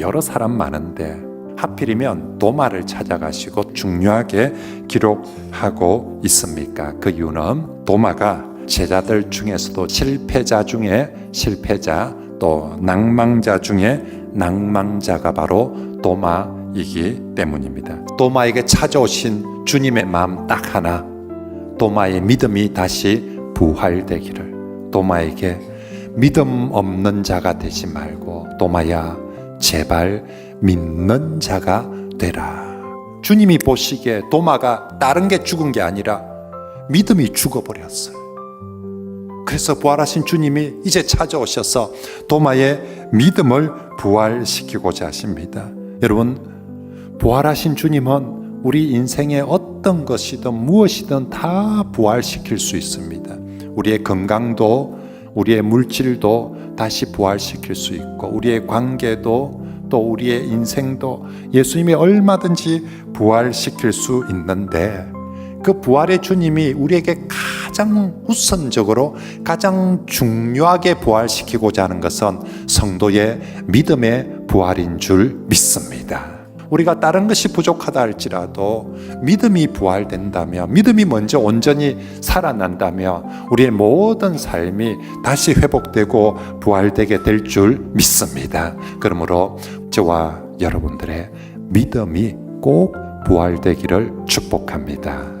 여러 사람 많은데 하필이면 도마를 찾아가시고 중요하게 기록하고 있습니까? 그 이유는 도마가 제자들 중에서도 실패자 중에 실패자 또 낭망자 중에 낭망자가 바로 도마이기 때문입니다. 도마에게 찾아오신 주님의 마음 딱 하나 도마의 믿음이 다시 부활되기를 도마에게 믿음 없는 자가 되지 말고 도마야 제발 믿는 자가 되라. 주님이 보시기에 도마가 다른 게 죽은 게 아니라 믿음이 죽어버렸어요. 그래서 부활하신 주님이 이제 찾아오셔서 도마의 믿음을 부활시키고자 하십니다. 여러분, 부활하신 주님은 우리 인생의 어떤 것이든 무엇이든 다 부활시킬 수 있습니다. 우리의 건강도, 우리의 물질도 다시 부활시킬 수 있고, 우리의 관계도 또 우리의 인생도 예수님이 얼마든지 부활시킬 수 있는데, 그 부활의 주님이 우리에게 가장 우선적으로 가장 중요하게 부활시키고자 하는 것은 성도의 믿음의 부활인 줄 믿습니다. 우리가 다른 것이 부족하다 할지라도 믿음이 부활된다면 믿음이 먼저 온전히 살아난다면 우리의 모든 삶이 다시 회복되고 부활되게 될 줄 믿습니다. 그러므로 저와 여러분들의 믿음이 꼭 부활되기를 축복합니다.